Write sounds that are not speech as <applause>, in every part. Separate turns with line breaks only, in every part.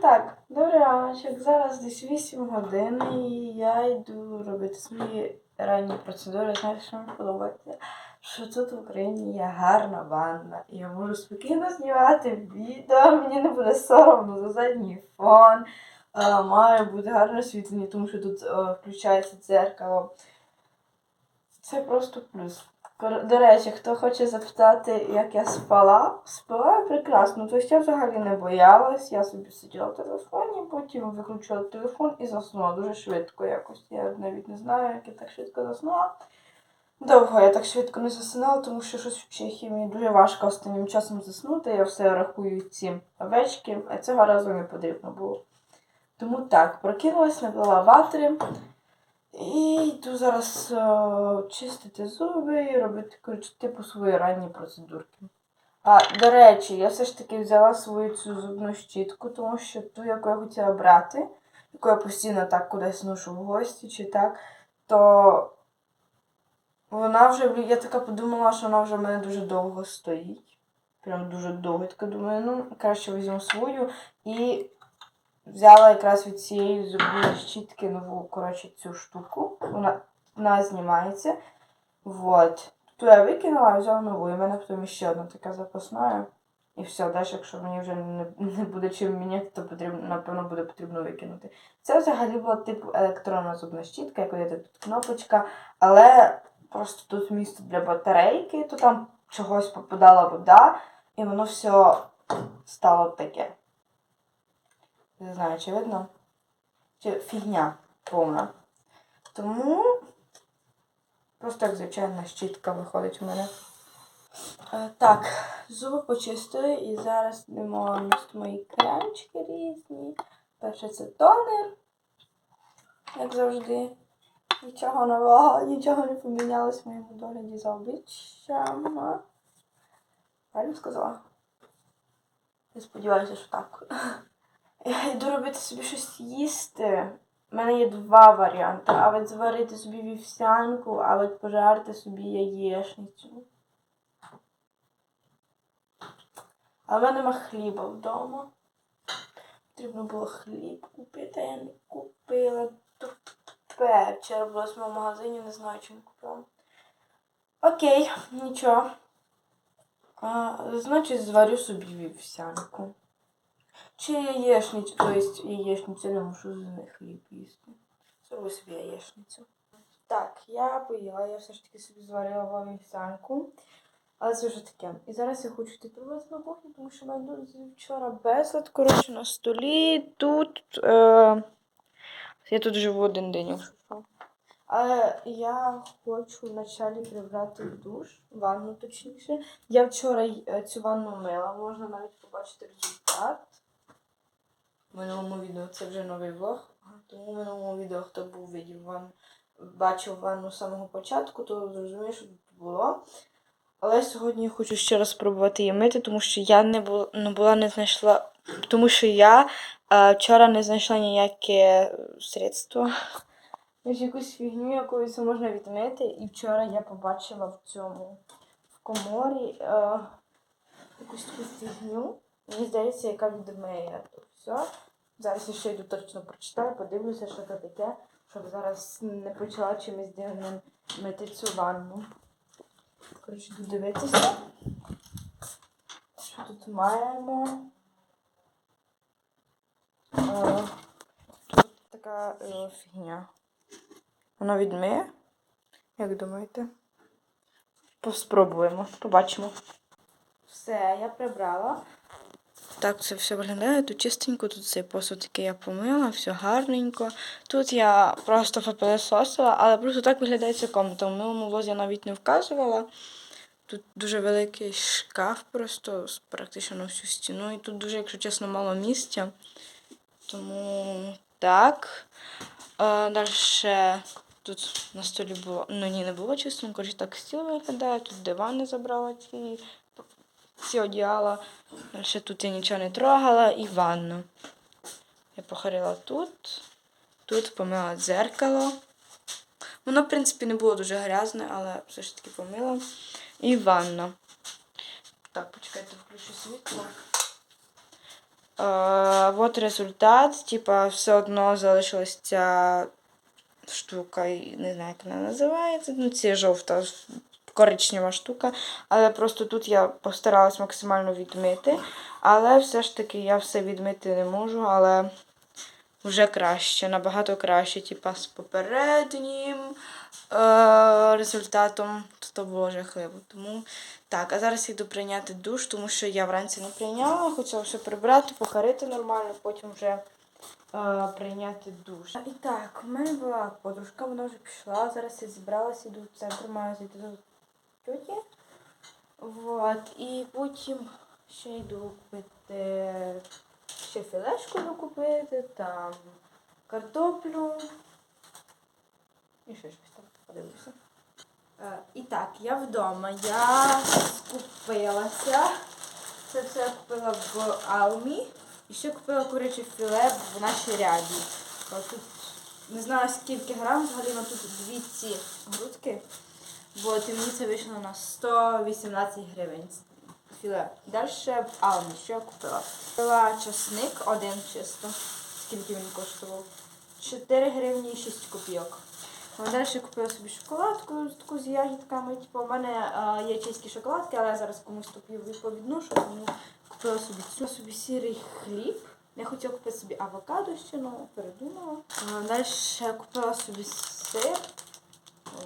так, добрий раночок. Зараз десь 8 годин і я йду робити свої ранні процедури. Знаєте, що мені подобається? Що тут в Україні є гарна ванна, і я можу спокійно знімати відео, мені не буде соромно за задній фон. Е, має бути гарне освітлення, тому що тут е, включається дзеркало. Це просто плюс. До речі, хто хоче запитати, як я спала, спала прекрасно. Тобто я взагалі не боялась, я собі сиділа в телефоні, потім виключила телефон і заснула дуже швидко якось. Я навіть не знаю, як я так швидко заснула. Довго я так швидко не засинала, тому що щось в Чехії мені дуже важко останнім часом заснути. Я все рахую ці овечки, а цього разу не потрібно було. Тому так, прокинулась, набила ватри. І йду зараз е, чистити зуби і робити коротше, типу свої ранні процедурки. А, до речі, я все ж таки взяла свою цю зубну щітку, тому що ту, яку я хотіла брати, яку я постійно так кудись ношу в гості чи так, то вона вже, я така подумала, що вона вже в мене дуже довго стоїть. Прям дуже довго. Я така думаю, ну, краще візьму свою і взяла якраз від цієї зубної щітки нову, коротше, цю штуку. Вона, вона знімається. Вот. Ту я викинула, взяла нову. І в мене потім ще одна така запасна. І все, далі, якщо мені вже не, не буде чим міняти, то потрібно, напевно, буде потрібно викинути. Це взагалі була типу електронна зубна щітка, як видите, тут кнопочка, але просто тут місце для батарейки, то там чогось попадала вода, і воно все стало таке. Не знаю, чи видно? Чи фігня повна. Тому просто як звичайна щітка виходить у мене. Е, так, зуби почистили і зараз на мої кремчики різні. Перше це тонер, як завжди. Нічого нового, нічого не помінялось в моєму догляді за обличчям. Правильно сказала? Я сподіваюся, що так. <laughs> Йду робити собі щось їсти. У мене є два варіанти. Або зварити собі вівсянку, або пожарити собі яєшницю. А в мене нема хліба вдома. Потрібно було хліб купити, а я не купила. Тупе. Вчора була в магазині, не знаю, чим купила. Окей, нічого. Значить, зварю собі вівсянку. Чи яєшницю, то есть яєшницю не мушу з них хліб їсти. Зроблю собі яєшницю. Так, я поїла, я все ж таки собі зварила вівсянку. Але це вже таке. І зараз я хочу йти пробувати на кухню, тому що в мене вчора безлад, коротше, на столі. Тут. Е... Я тут живу один день. Але я хочу вначалі прибрати душ, ванну точніше. Я вчора е, цю ванну мила, можна навіть побачити результат. В минулому відео це вже новий влог. Тому в минулому відео, хто був видів ван... бачив ванну з самого початку, то зрозуміє, що тут було. Але сьогодні я хочу ще раз спробувати її мити, тому що я не була, не була не знайшла. Тому що я е, вчора не знайшла ніяке средство. Якусь фігню, якою це можна відмити. І вчора я побачила в цьому в коморі е, якусь таку фігню. Мені здається, яка відмиє то все. Зараз я ще йду точно прочитаю, подивлюся, що це таке, щоб зараз не почала чимось дивним мити цю ванну. Коротше, йду дивитися. Що тут маємо? Е, тут така е, фігня. Воно відмиє? Як думаєте? Поспробуємо, побачимо. Все, я прибрала. Так це все виглядає. Тут чистенько, тут цей посуд, який я помила, все гарненько. Тут я просто попилисосила, але просто так виглядає ця комната. В минулому влозі я навіть не вказувала. Тут дуже великий шкаф, просто практично на всю стіну. І тут дуже, якщо чесно, мало місця. Тому так. Е, Далі тут на столі було. Ну ні, не було чисто, коротше, так стіл виглядає, тут дивани забрала ці, ці одіяла. Далі тут я нічого не трогала і ванну. Я похорила тут. Тут помила дзеркало. Воно, в принципі, не було дуже грязне, але все ж таки помила. І ванна. Так, почекайте, включу світло. Е, от результат. Типа, все одно залишилась ця штука, не знаю, як вона називається. Ну, це жовта коричнева штука. Але просто тут я постаралась максимально відмити. Але все ж таки я все відмити не можу, але вже краще, набагато краще, типа з попереднім е- результатом. То було жахливо. Тому так, а зараз йду прийняти душ, тому що я вранці не прийняла, хотіла все прибрати, покарити нормально, потім вже е, прийняти душ. І так, у мене була подружка, вона вже пішла. Зараз я зібралася, йду в центр, маю зайти до тьоті. Вот. І потім ще йду купити ще філешку докупити, там картоплю. І ще щось там подивлюся. Е, І так, я вдома. Я скупилася. Це все я купила в Алмі. І ще купила куряче філе в нашій ряді. Е, Тут не знаю скільки грам, взагалі на тут дві ці грудки. Мені це вийшло на 118 гривень. Філе. Далі Алмі, що я купила? Купила часник один чисто. Скільки він коштував? 4 гривні 6 копійок. Далі купила собі шоколадку таку з ягідками. Типу, у мене а, є чеські шоколадки, але я зараз комусь тупі відповідношу, тому купила собі цю собі сірий хліб. Я хотіла купити собі авокадо ще, але передумала. Далі купила собі сир.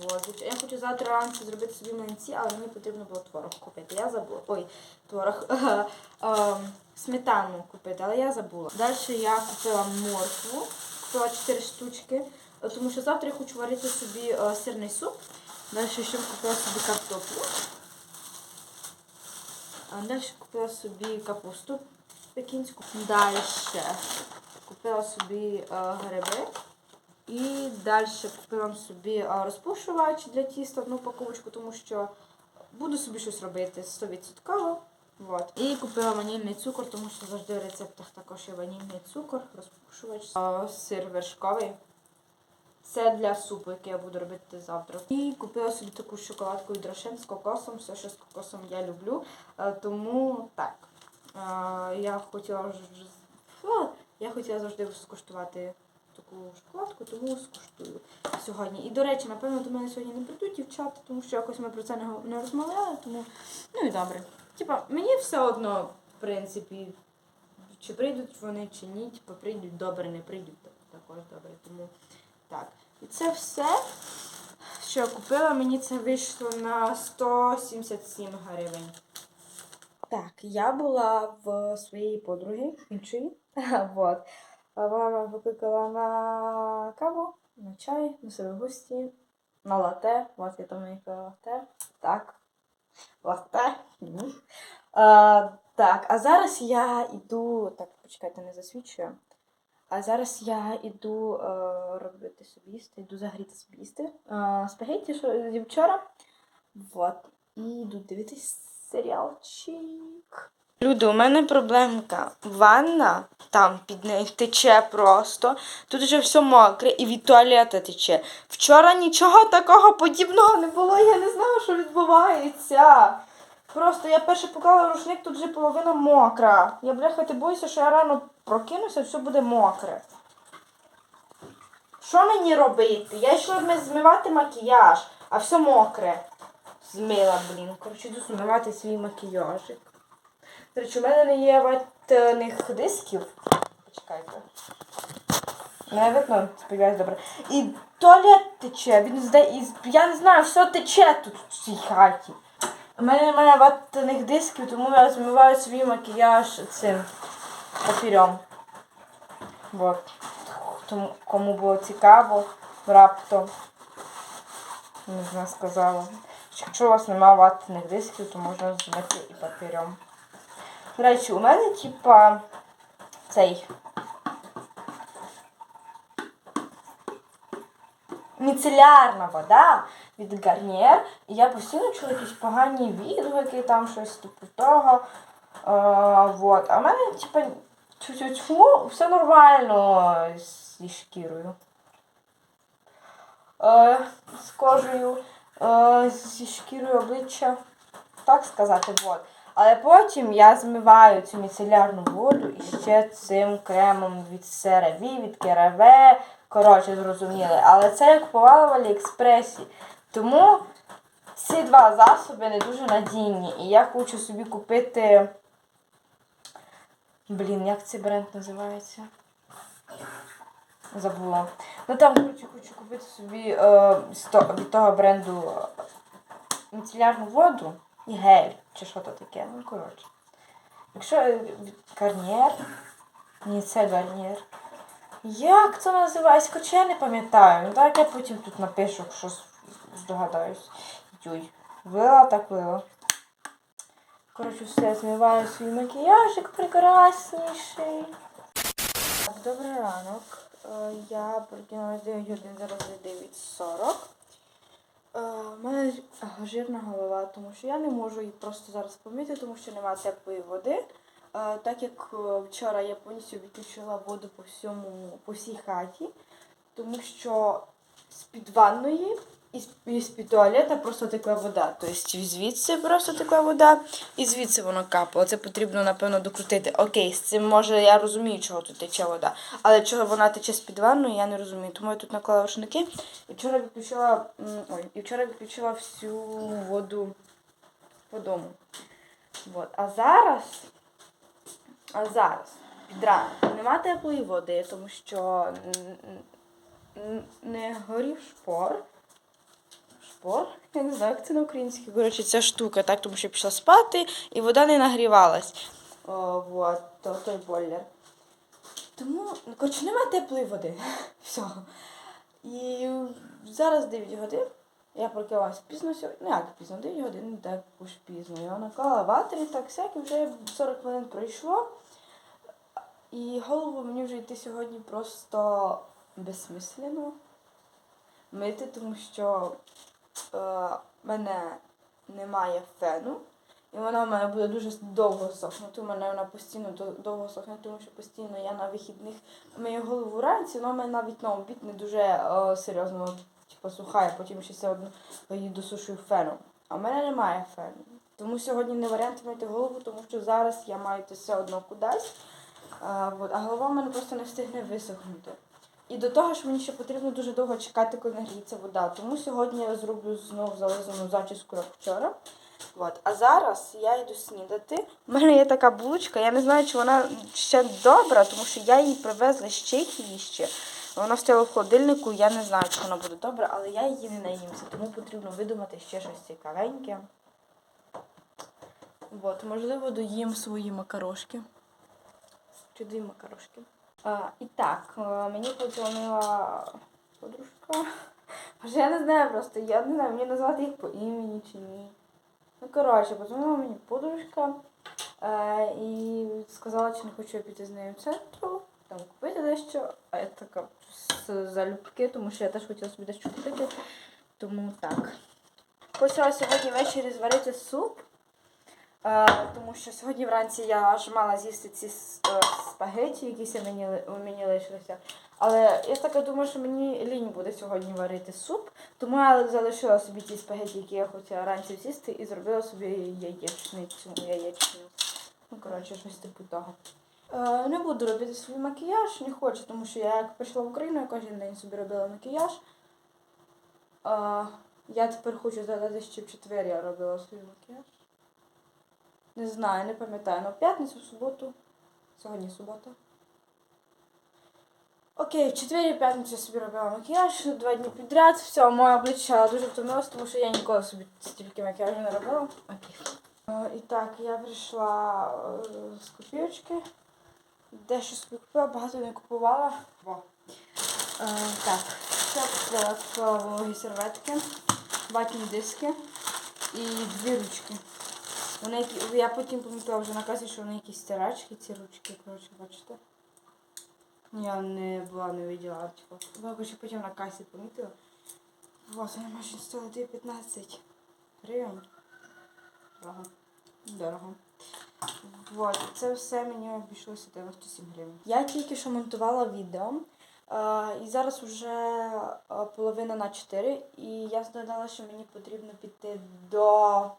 Вот. Я хочу завтра ранці зробити собі млинці, але мені потрібно було творог купити. Я забула. Ой, творог. <laughs> Ем, Сметану купити, але я забула. Далі я купила моркву, купила 4 штучки, е, тому що завтра я хочу варити собі е, сирний суп. Далі ще купила собі картоплю. Далі купила собі капусту пекінську. Далі купила собі е, гриби. І далі купила собі розпушувач для тіста, одну упаковочку, тому що буду собі щось робити 100%. Вот. І купила ванільний цукор, тому що завжди в рецептах також є ванільний цукор, розпушувач, сир вершковий. Це для супу, який я буду робити завтра. І купила собі таку шоколадку від Рошен з кокосом. Все, що з кокосом я люблю. Е, Тому так. Е, Я хотіла я хотіла завжди скуштувати шоколадку, тому скуштую сьогодні. І, до речі, напевно, до мене сьогодні не прийдуть дівчата, тому що якось ми про це не, розмовляли, тому ну і добре. Типа, мені все одно, в принципі, чи прийдуть вони, чи ні, типа прийдуть добре, не прийдуть також добре. Тому так. І це все, що я купила, мені це вийшло на 177 гривень. Так, я була в своєї подруги іншої. <laughs> вот. А Вона викликала на каву, на чай, на себе гості, на лате. От я там їй лате. Так. Лате. А, так, а зараз я йду. Так, почекайте, не засвідчую. А зараз я йду е, робити собі їсти, йду загріти собі їсти. Е, спагетті що зі вчора. Вот. І йду дивитись серіалчик. Люди, у мене проблемка. Ванна там під нею тече просто. Тут вже все мокре і від туалета тече. Вчора нічого такого подібного не було, я не знала, що відбувається. Просто я перше поклала рушник, тут вже половина мокра. Я бляха, ти боюся, що я рано прокинуся, все буде мокре. Що мені робити? Я йшла змивати макіяж, а все мокре. Змила, блін. Коротше, йду змивати свій макіяжик. Речі, у мене не є ватних дисків. Почекайте. Не видно, сподіваюсь, добре. І туалет тече, він зде... і... я не знаю, все тече тут в цій хаті. У мене немає ватних дисків, тому я змиваю свій макіяж цим папірем. Вот. Тому, кому було цікаво, раптом. Не знаю, сказала. Якщо у вас немає ватних дисків, то можна змити і папірем. До речі, у мене, типа, цей. Міцелярна вода від Гарнієр. І я постійно чула якісь погані відгуки, там щось типу того. А, вот. А в мене, типа, все нормально зі шкірою. Е, з кожею, е, зі шкірою обличчя. Так сказати, вот. Але потім я змиваю цю міцелярну воду і ще цим кремом від CeraVe, від CeraVe. Коротше, зрозуміли. Але це я купувала в Аліекспресі. Тому ці два засоби не дуже надійні. І я хочу собі купити. Блін, як цей бренд називається? Забула. Ну там, коротше, хочу купити собі е, від того бренду е, міцелярну воду і гель, чи що то таке. Ну, коротше. Якщо е, від Ні, це Гарнієр. Як це називається? Хоча я не пам'ятаю. Ну так я потім тут напишу, що здогадаюсь. Юй. Вила так вила. Коротше, все, змиваю свій макіяжик прекрасніший. Так, добрий ранок. Е, Я прокинулась 9 годин, зараз 9.40. Е, У мене жирна голова, тому що я не можу її просто зараз помити, тому що немає теплої води. Е, Так як е, вчора я повністю відключила воду по всьому, по всій хаті, тому що з-під ванної і з- і з-під туалета просто текла вода. Тобто звідси просто текла вода, і звідси воно капало. Це потрібно, напевно, докрутити. Окей, з цим може я розумію, чого тут тече вода. Але чого вона тече з-під ванної, я не розумію. Тому я тут наклала рушники. І вчора відключила. Ой, і вчора відключила всю воду по дому. Вот. А зараз. А зараз під ранок нема теплої води, тому що не горів шпор. Шпор? Я не знаю, як це на українській. Коротше, ця штука, так, тому що я пішла спати і вода не нагрівалась. О, вот, то, той бойлер. Тому, ну, коротше, нема теплої води. <laughs> Все. І зараз 9 годин. Я прокинулась пізно сьогодні. Ну як пізно, 9 годин, не так уж пізно. Я наклала ватері, так всяке, вже 40 хвилин пройшло. І голову мені вже йти сьогодні просто безсмислено мити, тому що е, мене немає фену. І вона в мене буде дуже довго сохнути. У мене вона постійно довго сохне, тому що постійно я на вихідних мию голову вранці, вона в мене навіть на обід не дуже е, серйозно типу, сухає, потім ще все одно її досушую феном. А в мене немає фену. Тому сьогодні не варіант мити голову, тому що зараз я маю йти все одно кудись. А, а голова в мене просто не встигне висохнути. І до того ж мені ще потрібно дуже довго чекати, коли нагріється вода. Тому сьогодні я зроблю знову зализану зачіску, як вчора. От. А зараз я йду снідати. У мене є така булочка, я не знаю, чи вона ще добра, тому що я її привезла з Чехії ще. Вона стояла в холодильнику, я не знаю, чи вона буде добра, але я її не наїмся, тому потрібно видумати ще щось цікавеньке. От, можливо, доїм свої макарошки. Чи дві макарошки. І так, е, мені подзвонила подружка. Може, я не знаю просто, я не знаю, мені назвати їх по імені чи ні. Ну, коротше, подзвонила мені подружка е, і сказала, чи не хочу я піти з нею в центру, там купити дещо. А я така з залюбки, тому що я теж хотіла собі дещо купити. Тому так. Хотіла сьогодні ввечері зварити суп. Е, тому що сьогодні вранці я аж мала з'їсти ці е, спагеті, які мені, мені лишилися. Але я так думаю, що мені лінь буде сьогодні варити суп, тому я залишила собі ті спагеті, які я хотіла вранці з'їсти, і зробила собі яєчницю, яєчню. Ну, коротше, щось типу того. Е, не буду робити свій макіяж, не хочу, тому що я як прийшла в Україну, я кожен день собі робила макіяж. Я тепер хочу згадати, що в четвер я робила свій макіяж. Не знаю, не пам'ятаю. Ну, в п'ятницю, в суботу. Сьогодні субота. Окей, в четвер і п'ятницю собі робила макіяж, два дні підряд. Все, моє обличчя дуже втомилось, тому що я ніколи собі стільки макіяжу не робила. Окей. І так, я прийшла е, з копійочки. Дещо собі купила, багато не купувала. Во. Е, так, я купила купила вологі серветки, ватні диски і дві ручки. Вони які, я потім помітила вже на касі, що вони якісь стирачки, ці ручки, коротше, бачите. Я не була, не виділа, типу. Я коротше, потім на касі помітила. Вот, вони майже стоїли 15 гривень. Дорого. Дорого. Вот, це все мені обійшлося 97 гривень. Я тільки що монтувала відео. І зараз вже половина на 4. І я згадала, що мені потрібно піти до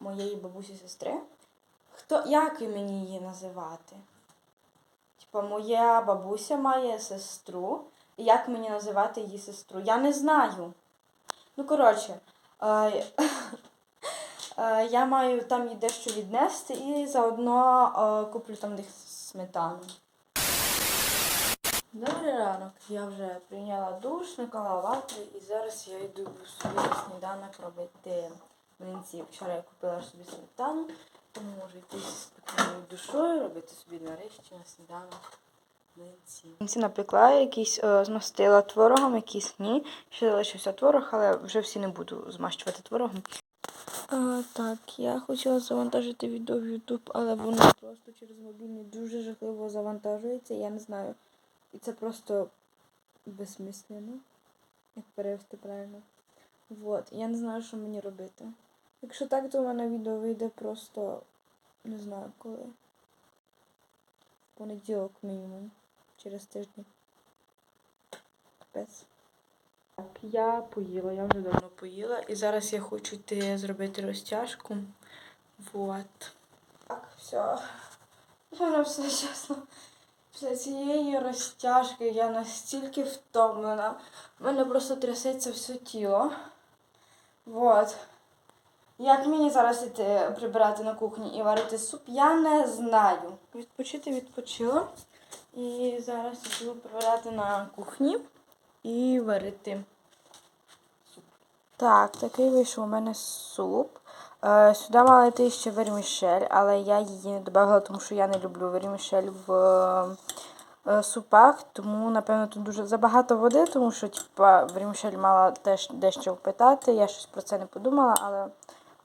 моєї бабусі сестри. Хто, як мені її називати? Типа, моя бабуся має сестру. І як мені називати її сестру? Я не знаю. Ну, коротше, е, <laughs> е, я маю там їй дещо віднести і заодно е, куплю там десь сметану. Добрий ранок. Я вже прийняла душ, наклала ватри і зараз я йду собі сніданок робити млинці. Вчора я купила собі сметану, тому можу йти зі спокійною душою, робити собі нарешті на сніданок млинці. Напекла, якісь е, змастила творогом, якісь ні. Ще залишився творог, але вже всі не буду змащувати творогом. А, так, я хотіла завантажити відео в YouTube, але воно просто через мобільний дуже жахливо завантажується. Я не знаю. І це просто безсмислено. Як перевести правильно. Вот. Я не знаю, що мені робити. Якщо так, то у мене відео вийде просто не знаю коли. В Понеділок мінімум. Через тиждень. Капець. Так, я поїла, я вже давно поїла. І зараз я хочу йти зробити розтяжку. Вот. Так, все. Напевно, все чесно. Після цієї розтяжки я настільки втомлена. У мене просто трясеться все тіло. Вот. Як мені зараз іти прибирати на кухні і варити суп, я не знаю. Відпочити відпочила. І зараз іду прибирати на кухні і варити суп. Так, такий вийшов у мене суп. Е, Сюди мала йти ще вермішель, але я її не додавала, тому що я не люблю вермішель в е, супах, тому, напевно, тут дуже забагато води, тому що типа, вермішель мала теж дещо впитати. Я щось про це не подумала, але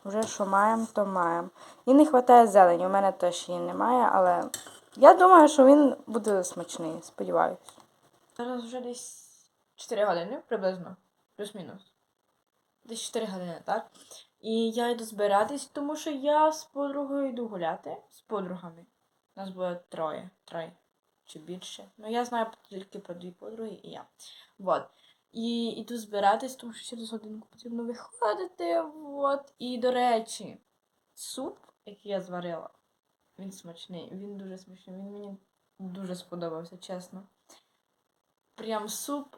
вже що маємо, то маємо. І не вистачає зелені, у мене теж її немає, але я думаю, що він буде смачний, сподіваюся. Зараз вже десь 4 години приблизно, плюс-мінус. Десь 4 години, так? І я йду збиратись, тому що я з подругою йду гуляти. З подругами. У Нас буде троє. Троє. Чи більше. Ну, я знаю тільки про дві подруги і я. Вот. І йду збиратись, тому що через годинку потрібно виходити. Вот. І, до речі, суп, який я зварила, він смачний. Він дуже смачний. Він мені дуже сподобався, чесно. Прям суп.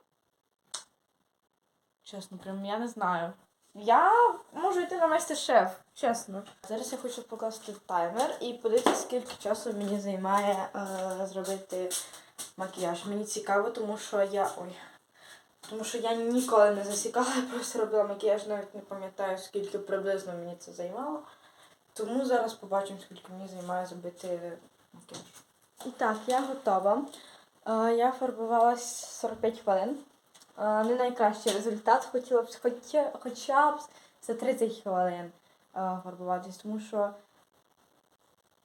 Чесно, прям я не знаю. Я можу йти на майстер-шеф, чесно. Зараз я хочу покласти таймер і подивитися, скільки часу мені займає е, зробити макіяж. Мені цікаво, тому що я. Ой. Тому що я ніколи не засікала, я просто робила макіяж, навіть не пам'ятаю, скільки приблизно мені це займало. Тому зараз побачимо, скільки мені займає зробити макіяж. І так, я готова. Я фарбувалась 45 хвилин. Не найкращий результат. Хотіла б хоча, б за 30 хвилин фарбуватись, тому що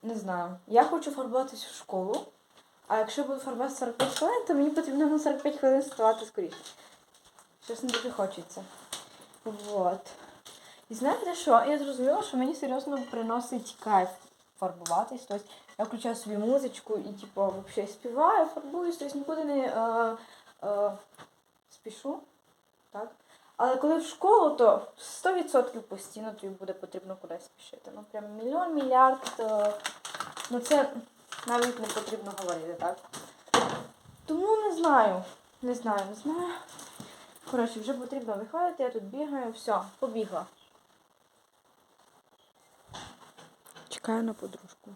не знаю. Я хочу фарбуватись в школу, а якщо буду фарбуватися 45 хвилин, то мені потрібно на 45 хвилин вставати скоріше. Не дуже хочеться. Вот. І знаєте що? Я зрозуміла, що мені серйозно приносить кайф фарбуватись. Тобто я включаю собі музичку і типу, взагалі співаю, фарбуюсь, тобто нікуди не е, е, спішу. Так? Але коли в школу, то 100% постійно тобі буде потрібно кудись спішити. Ну прям мільйон, мільярд. е, Ну це навіть не потрібно говорити, так? Тому не знаю. Не знаю, не знаю. Коротше, вже потрібно виходити, я тут бігаю, все, побігла. Чекаю на подружку.